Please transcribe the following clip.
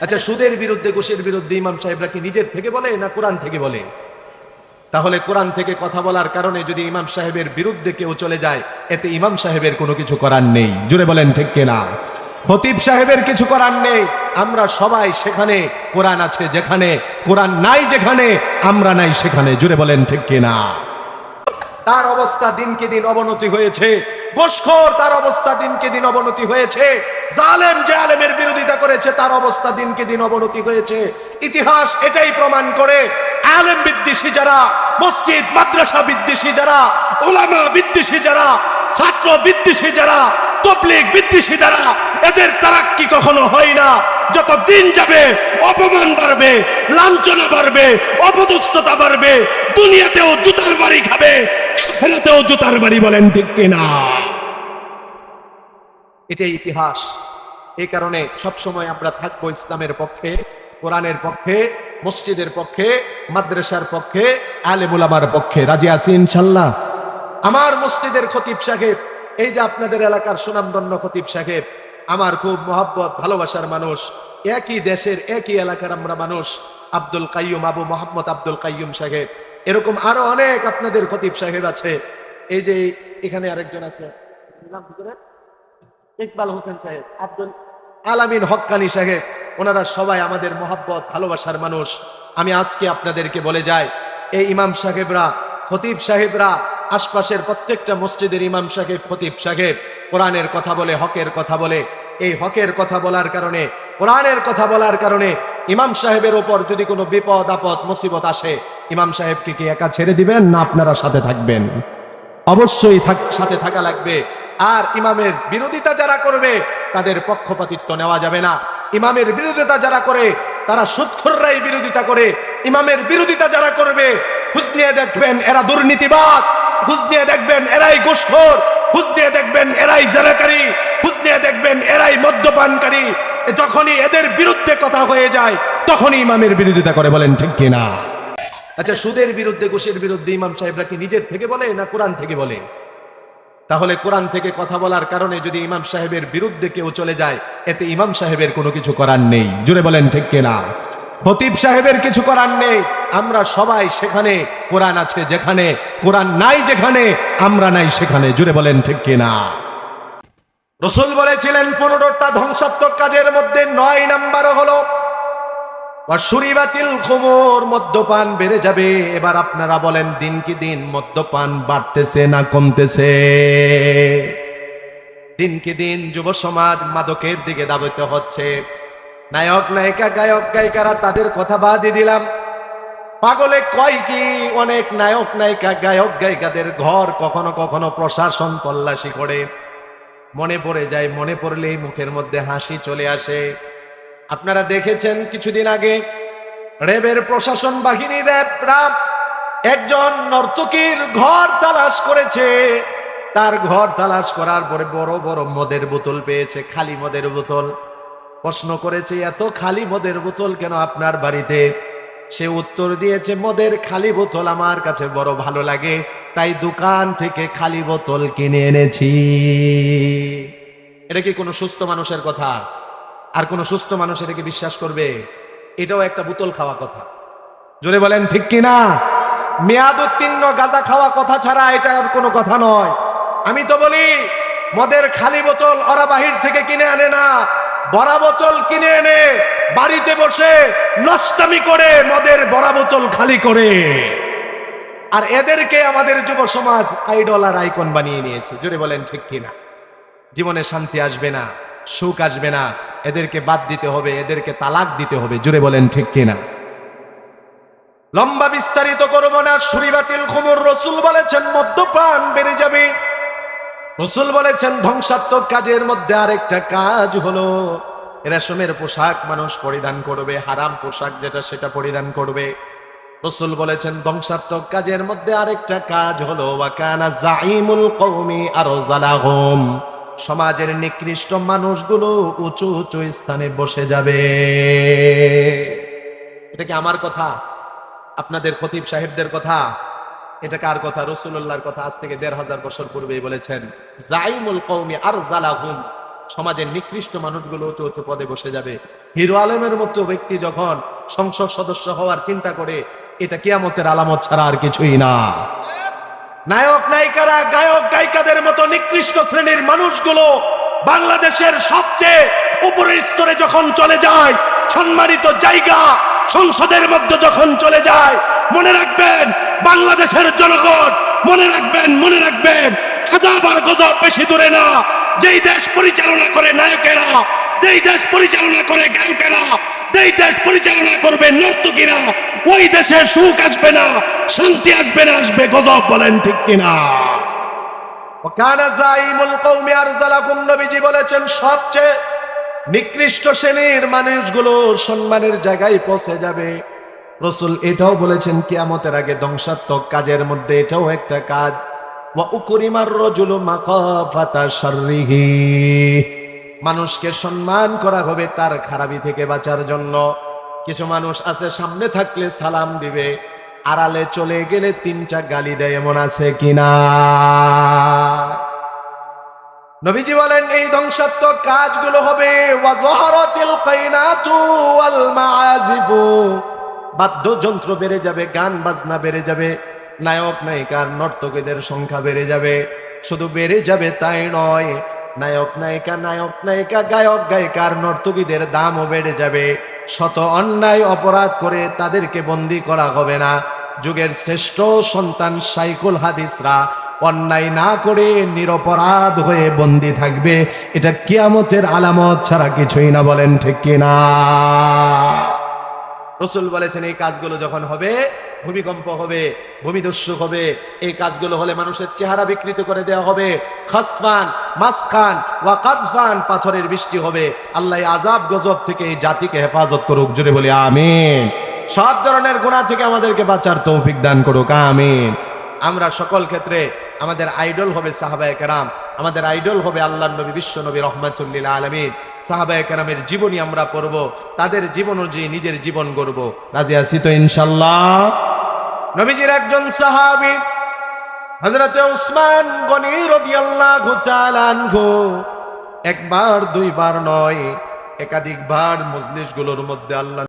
আচ্ছা সুদের বিরুদ্ধে, ঘুষের বিরুদ্ধে ইমাম সাহেবরা কি নিজের থেকে বলে না কোরআন থেকে বলে? তাহলে কোরআন থেকে কথা বলার কারণে যদি ইমাম সাহেবের বিরুদ্ধে কেউ চলে যায়, এতে ইমাম সাহেবের কোনো কিছু করার নেই। জুড়ে বলেন ঠিক কিনা? খতিব সাহেবের কিছু করার নেই। আমরা সবাই সেখানে, কোরআন আছে যেখানে, কোরআন নাই যেখানে, আমরা নাই সেখানে। জুড়ে বলেন ঠিক কিনা? তার অবস্থা দিনকে দিন অবনতি হয়েছে। গোসখোর তার অবস্থা দিনকে দিন অবনতি হয়েছে। জালেম করেছে, তার অবস্থা দিনকে দিন অবনতি হয়েছে। ইতিহাস এটাই প্রমাণ করে, আলেম বিদ্বেষী যারা, মসজিদ, মাদ্রাসা বিদ্বেষী যারা ওলামা বিদ্বেষী যারা, ছাত্র বিদ্বেষী যারা, তবলিগ বিদ্বেষী যারা, এদের তারাক্কি কখনো হয় না। যত দিন যাবে, অপমান বাড়বে, লাঞ্ছনা বাড়বে, অপদস্থতা বাড়বে, দুনিয়াতেও জুতার বাড়ি খাবে, আখেরাতেও জুতার বাড়ি বলেন ঠিক কিনা? এটাই ইতিহাস। এই কারণে সবসময় আমরা থাকব ইসলামের পক্ষে, কোরআনের পক্ষে, মসজিদের পক্ষে, মাদ্রাসার পক্ষে আলেমুলামার পক্ষে। রাজি আছি ইনশাল্লাহ? আমার মসজিদের খতিব সাহেব, এই যে আপনাদের এলাকার সুনামধন্য খতিব সাহেব, আমার খুব মহাব্বত, ভালোবাসার মানুষ, একই দেশের, একই এলাকার আমরা মানুষ, আব্দুল কাইয়ুম আবু মোহাম্মদ আব্দুল কাইয়ুম সাহেব। এরকম আরও অনেক আপনাদের খতিব সাহেব আছে। এই যে এখানে আরেকজন আছে? ইকবাল হোসেন সাহেব, আব্দুল আলামিন হক্কানি সাহেব, ওনারা সবাই আমাদের মহাব্বত, ভালোবাসার মানুষ। আমি আজকে আপনাদেরকে বলে যাই, এই ইমাম সাহেবরা, খতিব সাহেবরা, আশপাশের প্রত্যেকটা মসজিদের ইমাম সাহেব, খতিব সাহেব, কোরআনের কথা বলে, হকের কথা বলে। এই হকের কথা বলার কারণে, কোরআনের কথা বলার কারণে ইমাম সাহেবের ওপর যদি কোনো বিপদ, আপদ, মুসিবত আসে, ইমাম সাহেবকে কি একা ছেড়ে দিবেন না আপনারা সাথে থাকবেন? অবশ্যই সাথে থাকা লাগবে। আর ইমামের বিরোধিতা যারা করবে তাদের পক্ষপাতিত্ব নেওয়া যাবে না। ইমামের বিরোধিতা যারা করে, তারা সুৎখররাই বিরোধিতা করে। ইমামের বিরোধিতা যারা করবে, খুঁজ নিয়ে দেখবেন এরা দুর্নীতিবাদ। খুঁজ নিয়ে দেখবেন এরাই ঘুষখোর। খুঁজ নিয়ে দেখবেন এরাই জানাকারী খুঁজ নিয়ে দেখবেন এরাই মদ্যপানকারী। যখনই এদের বিরুদ্ধে কথা হয়ে যায়, তখনই ইমামের বিরোধিতা করে বলেন, ঠিক কিনা আচ্ছা সুদের বিরুদ্ধে, ঘুষের বিরুদ্ধে ইমাম সাহেবরা কি নিজের থেকে বলে না কোরআন থেকে বলে? তাহলে কোরআন থেকে কথা বলার কারণে যদি ইমাম সাহেবের বিরুদ্ধে কেউ চলে যায়, এতে ইমাম সাহেবের কোনো কিছু করার নেই। জুড়ে বলেন ঠিক কিনা? খতিব সাহেবের কিছু করার নেই। আমরা সবাই সেখানে, কোরআন আছে যেখানে, কোরআন নাই যেখানে, আমরা নাই সেখানে। জুড়ে বলেন ঠিক কিনা? রসুল বলেছিলেন, পনেরোটা ধ্বংসাত্মক কাজের মধ্যে নয় নাম্বার হলো সুরিবাতিল খবর মদ্যপান বেড়ে যাবে। এবার আপনারা বলেন, দিন কি দিন মদ্যপান বাড়তেছে না কমতেছে? দিন কি দিন যুব সমাজ মাদকের দিকে দাবিত হচ্ছে। নায়ক, নায়িকা, গায়ক, গায়িকারা তাদের কথা বাদই দিলাম। পাগলে কয় কি, অনেক নায়ক, নায়িকা, গায়ক, গায়িকাদের ঘর কখনো কখনো প্রশাসন তল্লাশি করে। মনে পড়ে যায়, মনে পড়লেই মুখের মধ্যে হাসি চলে আসে। আপনারা দেখেছেন কিছুদিন আগে র্যাবের প্রশাসন বাহিনী র্যাবরা একজন নর্তকীর ঘর তালাশ করেছে। তার ঘর তালাশ করার পরে বড় বড় মদের বোতল পেয়েছে, খালি মদের বোতল। প্রশ্ন করেছে, এত খালি মদের বোতল কেন আপনার বাড়িতে? সে উত্তর দিয়েছে, মদের খালি বোতল আমার কাছে বড় ভালো লাগে, তাই দোকান থেকে খালি বোতল কিনে এনেছি। এটা কি কোনো সুস্থ মানুষের কথা? আর কোন সুস্থ মানুষ এটাকে বিশ্বাস করবে? এটাও একটা বোতল খাওয়া কথা। জোরে বলেন, ঠিক কিনা মেয়াদ উত্তীর্ণ গাঁজা খাওয়া কথা ছাড়া এটা আর কোনো কথা নয়। আমি তো বলি, মদের খালি বোতল ওরা বাহির থেকে কিনে আনে না। বড়া বোতল কিনে এনে বাড়িতে বসে নষ্টামি করে মদের বড়া বোতল খালি করে। আর এদেরকে আমাদের যুব সমাজ আইডল আর আইকন বানিয়ে নিয়েছে। জোরে বলেন, ঠিক কিনা জীবনে শান্তি আসবে না। সুখ আসবে না। এদেরকে বাদ দিতে হবে, এদেরকে তালাক দিতে হবে। জুড়ে বলেন ঠিক কিনা? লম্বা বিস্তারিত করব না। সুরিবাতিল খুমুর রসুল বলেছেন, মদ্যপান বেড়ে যাবে। রসুল বলেছেন, ধ্বংসাত্মক কাজের মধ্যে আরেকটা কাজ হলো, রেশমের পোশাক মানুষ পরিধান করবে, হারাম পোশাক যেটা সেটা পরিধান করবে। রসুল বলেছেন, ধ্বংসাত্মক কাজের মধ্যে আরেকটা কাজ হলো ওয়াকানা জাইমুল কওমি আরজালাহুম। সমাজের নিকৃষ্ট মানুষগুলো উঁচু উঁচু স্থানে বসে যাবে। এটা কি আমার কথা? আপনাদের খতিব সাহেবদের কথা? এটা কার কথা? রসুল্লাহর কথা? আজ থেকে দেড় হাজার বছর পূর্বেই বলেছেন, জাইমুল কৌমি আর জালাহুম সমাজের নিকৃষ্ট মানুষগুলো উঁচু উঁচু পদে বসে যাবে। হিরো আলমের মতো ব্যক্তি যখন সংসদ সদস্য হওয়ার চিন্তা করে, এটা কিয়ামতের আলামত ছাড়া আর কিছুই না। নায়ক নায়িকারা, গায়ক গায়িকাদের মতো নিকৃষ্ট শ্রেণির মানুষগুলো বাংলাদেশের সবচেয়ে উপরের স্তরে যখন চলে যায়, সম্মানিত জায়গা সংসদের মধ্যে যখন চলে যায়, মনে রাখবেন বাংলাদেশের জনগণ, মনে রাখবেন মনে রাখবেন আজাব গজব বেশি দূরে না, যেই দেশ পরিচালনা করে নায়কেরা যেই দেশ পরিচালনা করে গায়কেরা যেই দেশ পরিচালনা করবে নর্তকীরা, ওই দেশে সুখ আসবে না, শান্তি আসবে না, আসবে গজব, বলেন ঠিক কিনা? বলেছেন, সবচেয়ে নিকৃষ্ট শ্রেণির মানুষগুলো সম্মানের জায়গায় পৌঁছে যাবে। রসুল এটাও বলেছেন, কিয়ামতের আগে ধ্বংসাত্মক কাজের মধ্যে এটাও একটা কাজ। ওয়া উকরিমার রজুলু মাকাফাতা শাররিহি। মানুষকে সম্মান করা হবে তার খারাপি থেকে বাঁচার জন্য। কিছু মানুষ আছে, সামনে থাকলে সালাম দিবে, আড়ালে চলে গেলে তিনটা গালি দেয়, এমন আছে কিনা? নবীজি বলেন, এই ধ্বংসাত্মক কাজগুলো হবে বাদ্যযন্ত্র বেড়ে যাবে, গান বাজনা বেড়ে যাবে নায়ক নায়িকার নর্তকীদের সংখ্যা বেড়ে যাবে। শুধু বেড়ে যাবে তাই নয় নায়ক নায়িকা নায়ক নায়িকা, গায়ক, গায়িকার নর্তকীদের দামও বেড়ে যাবে। শত অন্যায় অপরাধ করে তাদেরকে বন্দি করা হবে না। যুগের শ্রেষ্ঠ সন্তান সাইকুল হাদিসরা অন্যায় না করে নিরপরাধ হয়ে বন্দি থাকবে। এটা কিয়ামতের আলামত ছাড়া কিছুই না, বলেন ঠিক কিনা? রসুল বলেছেন, এই কাজগুলো যখন হবে ভূমিকম্প হবে ভূমিদস্যু হবে, এই কাজগুলো হলে মানুষের চেহারা বিকৃত করে দেওয়া হবে। খাসফান, মাসখান ওয়া কাজফান পাথরের বৃষ্টি হবে। আল্লাহ আজাব গজব থেকে এই জাতিকে হেফাজত করুক জুড়ে বলি আমিন। সব ধরনের গুণা থেকে আমাদেরকে বাঁচার তৌফিক দান করুক, আমিন। আমরা সকল ক্ষেত্রে আমাদের আইডল হবে সাহাবায়ে কেরাম, আমাদের আইডল হবে আল্লাহ নবী, বিশ্ব নবী, রহমাতুল্লিল আলমিন। সাহাবায়ে কেরামের জীবনী আমরা পড়ব, তাদের জীবন অনুযায়ী নিজের জীবন গড়ব। রাজি আছি তো ইনশাল্লাহ নবীজির একজন সাহাবী হজরতে উসমান গনি তাআলা আনহু, একবার, দুইবার নয়, একাধিকবার মজলিসগুলোর মধ্যে আল্লাহ